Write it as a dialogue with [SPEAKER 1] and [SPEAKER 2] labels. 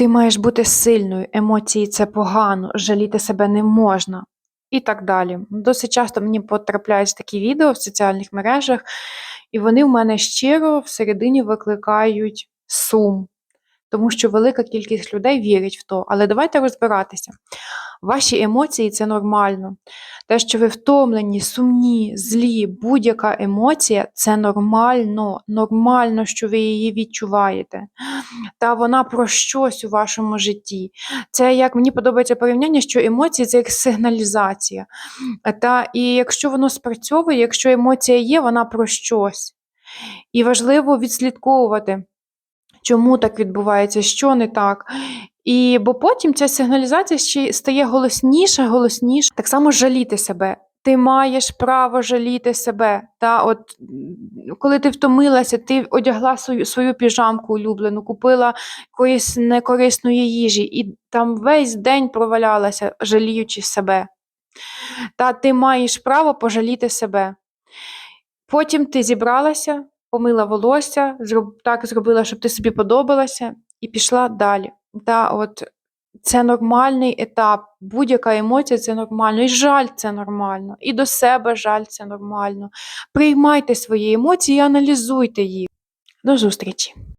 [SPEAKER 1] Ти маєш бути сильною, емоції це погано, жаліти себе не можна. І так далі. Досить часто мені потрапляють такі відео в соціальних мережах, і вони в мене щиро всередині викликають сум, тому що велика кількість людей вірить в то. Але давайте розбиратися. Ваші емоції це нормально. Те, що ви втомлені, сумні, злі, будь-яка емоція це нормально. Нормально, що ви її відчуваєте. Та вона про щось у вашому житті. Це як мені подобається порівняння, що емоції це як сигналізація. Та і якщо воно спрацьовує, якщо емоція є, вона про щось. І важливо відслідковувати, чому так відбувається, що не так. І бо потім ця сигналізація ще стає голосніша, голосніша. Так само жаліти себе. Ти маєш право жаліти себе. Та от коли ти втомилася, ти одягла свою, свою піжамку улюблену, купила якоїсь некорисної їжі, і там весь день провалялася, жаліючи себе. Та ти маєш право пожаліти себе. Потім ти зібралася, помила волосся, так зробила, щоб ти собі подобалася, і пішла далі. Та от це нормальний етап. Будь-яка емоція це нормально. І жаль це нормально. І до себе жаль це нормально. Приймайте свої емоції і аналізуйте їх. До зустрічі!